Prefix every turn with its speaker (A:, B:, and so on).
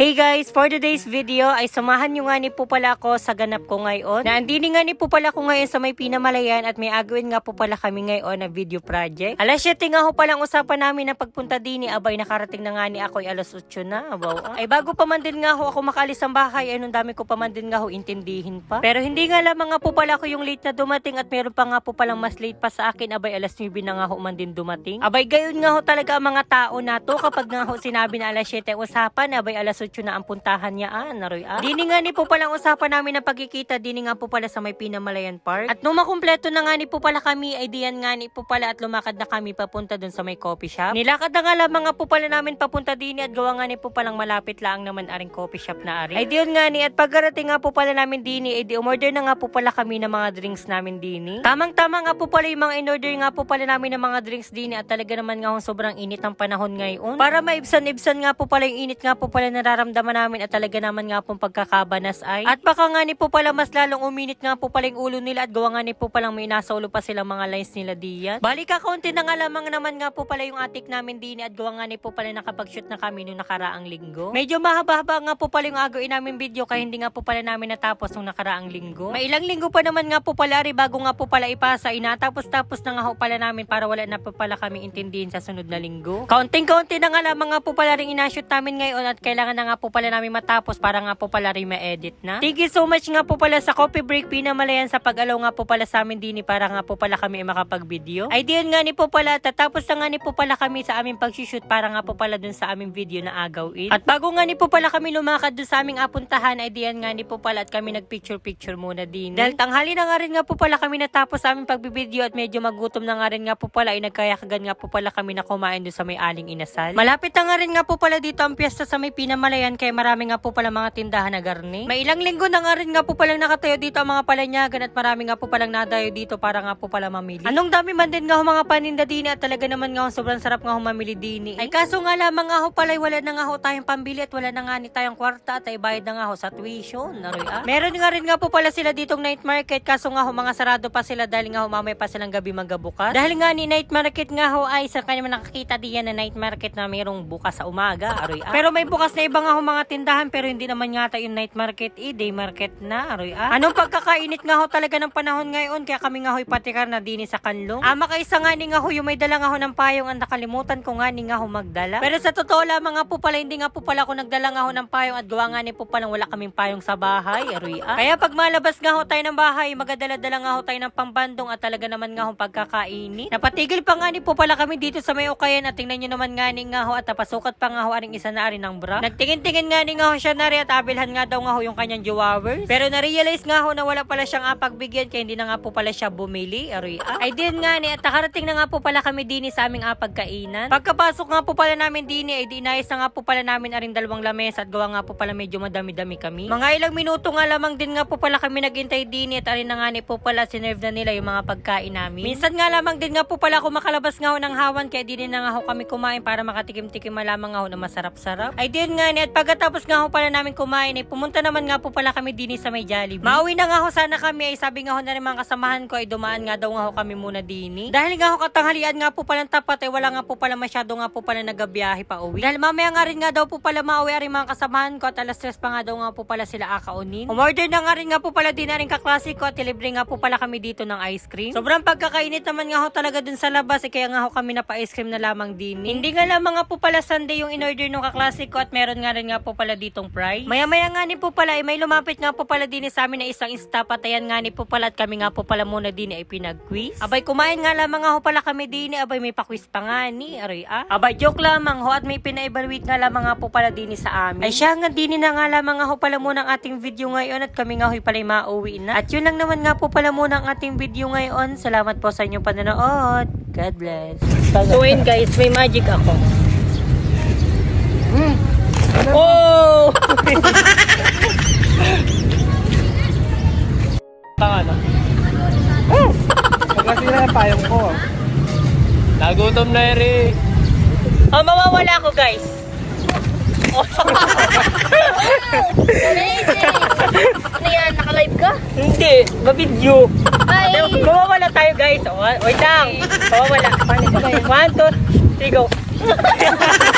A: Hey guys, for today's video ay samahan nyo nga ni po pala ako sa ganap ko ngayon. Na andini nga ni po pala ko ngayon sa may pinamalayan at may agawin nga po pala kami ngayon na video project. Alas 7 nga ho palang usapan namin na pagpunta din ni abay nakarating na nga ni ako ay alas 8 na. Abaw, ah. Ay bago pa man din nga ho ako makaalis ng bahay ay nung dami ko pa man din nga ho intindihin pa. Pero hindi nga lamang nga po pala ako yung late na dumating at meron pa nga po palang mas late pa sa akin abay alas 9 na nga ho man din dumating. Abay gayon nga ho talaga ang mga tao na to kapag nga ho sinabi na alas 7 ang usapan abay alas 8 na ang puntahan niya ah, naroy ah. Dini nga ni po palang usapan namin na pagkikita dini nga po pala sa may Pinamalayan Park. At nung makumpleto na nga ni po pala kami ay diyan nga ni po pala at lumakad na kami papunta dun sa may coffee shop. Nilakad na nga lamang nga po pala namin papunta dini at gawa nga ni po palang malapit lang naman aring coffee shop na ari. Ay diyon nga ni at pagkarating nga po pala namin dini ay di umorder na nga po pala kami ng mga drinks namin dini. Tamang-tama nga po pala yung mga in-order nga po pala namin ng mga drinks dini at talaga naman nga sobrang init ang panahon ngayon. Para maibsan-ibsan nga po pala yung init nga po pala nararamdaman namin at talaga naman nga pong pagkakabanas ay. At baka nga ni po pala mas lalong uminit nga po pala yung ulo nila at gawa nga ni po palang may nasa ulo pa silang mga lines nila diyan. Bali kakaunti na nga lamang naman nga po pala yung atik namin din at gawa nga ni po pala nakapag-shoot na kami nung nakaraang linggo. Medyo mahaba-haba nga po pala yung agawin namin video kaya hindi nga po pala namin natapos nung nakaraang linggo. May ilang linggo pa naman nga po pala ari bago nga po pala ipasa inatapos-tapos na nga ho pala namin para wala na po pala kami intindihin sa sunod na linggo. Kaunting-kaunti na nga lamang nga po pala rin inashoot namin ngayon at kailangan na nga po pala namin matapos para nga po pala rin ma-edit na. Thank you so much nga po pala sa coffee break pinamalayan sa pag-alaw nga po pala sa amin din para nga po pala kami makapag-video. Ay diyan nga ni po pala tatapos na nga ni po pala kami sa aming pag-shoot para nga po pala dun sa aming video na agawin. At bago nga ni po pala kami lumakad dun sa aming apuntahan ay diyan nga ni po pala at kami nag-picture-picture muna din. Dahil tanghali na nga rin nga po pala kami natapos sa aming pagbibideo at medyo magutom na nga rin nga po pala ay nagkayakagan nga po pala kami na kumain dun sa may aling inasal. Malapit na nga rin nga po pala dito ang piyesta sa may pinamalayan kaya marami nga po pala mga tindahan na garni. May ilang linggo na nga rin nga po palang nakatayo dito ang mga palanyagan at marami nga po palang nadayo dito para nga po pala mamili. Anong dami man din nga ho mga paninda din at talaga naman nga ho sobrang sarap nga ho mamili din. Ay kaso nga lamang nga ho pala wala na nga ho tayong pambili at wala na nga ni tayong kwarta at ay bayad na nga ho sa tuition. Naroy ah. Meron nga rin nga po pala sila ditong night market kaso nga ho mga sarado pa sila dahil nga ho mamaya pa silang gabi magabukas. Dahil nga ni night market nga ho ay sa kanya nakakita diyan na night market na mayroong bukas sa umaga. Aroy ah. Pero may bukas na iba nga ho mga tindahan pero hindi naman yata yung night market eh, day market na. Aroy ah. Anong pagkakainit nga ho talaga ng panahon ngayon kaya kami nga ho'y patikar na dini sa kanlong. Ama kaisa nga ni nga ho yung may dala nga ho ng payong ang nakalimutan ko nga ni nga ho magdala. Pero sa totoo lamang nga po pala hindi nga po pala ako nagdala nga ho ng payong at gawa nga ni po palang wala kaming payong sa bahay. Aroy ah. Kaya pag malabas nga ho tayo ng bahay, magadala-dala nga ho tayo ng pambandong at talaga naman nga ho pagkakainit. Napatigil pa nga ni po pala kami dito sa may ukayan at tingnan nyo naman nga ni nga ho at napasukat pa nga ho aring isa na aring ng bra. Nagtingin-tingin nga ni nga ho siya nari at abilhan nga daw nga ho yung kanyang jewelers. Pero na-realize nga ho na wala pala siyang apagbigyan kaya hindi na nga po pala siya bumili. Aroy ah. Ay din nga ni at nakarating na nga po pala kami dini sa aming apagkainan. Pagkapasok nga po pala namin dini ay dinayos na nga po pala namin aring dalawang lamesa at gawa nga po pala medyo madami-dami kami. Mga ilang minuto nga lamang din nga po pala kami naghintay dini at arin na nga ni po pala sinerve na nila yung mga pagkain namin. Minsan nga lamang din nga po pala ako makalabas nga ho ng hawan kaya di na nga ho kami kumain para makatikim-tikim malamang nga ho na masarap-sarap. Ay din nga ni at pagkatapos nga ho pala namin kumain ay pumunta naman nga po pala kami dini sa may Jollibee. Mauwi na nga ho sana kami ay sabi nga ho na rin mga kasamahan ko ay dumaan nga daw nga ho kami muna dini. Dahil nga ho katanghalian nga po pala tapat ay wala nga po pala masyado nga po pala nagabiyahe pa uwi. Dahil mamaya nga rin nga daw po pala mauwi rin mga kasamahan ko at alas stress pa nga daw nga po pala sila akaunin. Umorder na nga rin nga po pala din na rin kaklase ko at libre nga po pala kami dito ng ice cream. Sobrang pagkakainit naman nga ho talaga dun sa labas eh, kaya nga ho kami na pa ice cream na lamang din. Hindi nga lamang nga po pala Sunday yung in-order ng kaklase ko at meron nga rin nga po pala ditong fries. Maya-maya nga ni po pala ay may lumapit nga po pala din sa amin na isang staff at ayan nga ni po pala at kami nga po pala muna din ay pinag-quiz. Abay kumain nga lamang nga ho pala kami din abay may pa-quiz pa nga ni aroy ah. Abay joke lamang ho at may pina-evaluate nga lamang nga po pala din sa amin. Ay siya nga din na nga lamang nga ho pala muna ang ating video ngayon at kami nga ho'y pala mauwi na. At yun lang naman nga po pala muna ang ating video ngayon. Salamat po sa inyong panonood. God bless. So guys, may magic ako. Oh!
B: Tanga na.
C: Pagkasira yung payong ko.
B: Nagutom na eri.
A: Oh, mawawala ako guys.
D: Ano yan? Naka-live ka?
A: Hindi, mabidyo.
D: Ay!
A: Mawawala tayo guys. Oh, wait lang. Mawawala. Paano ba yun? One, two, three, go.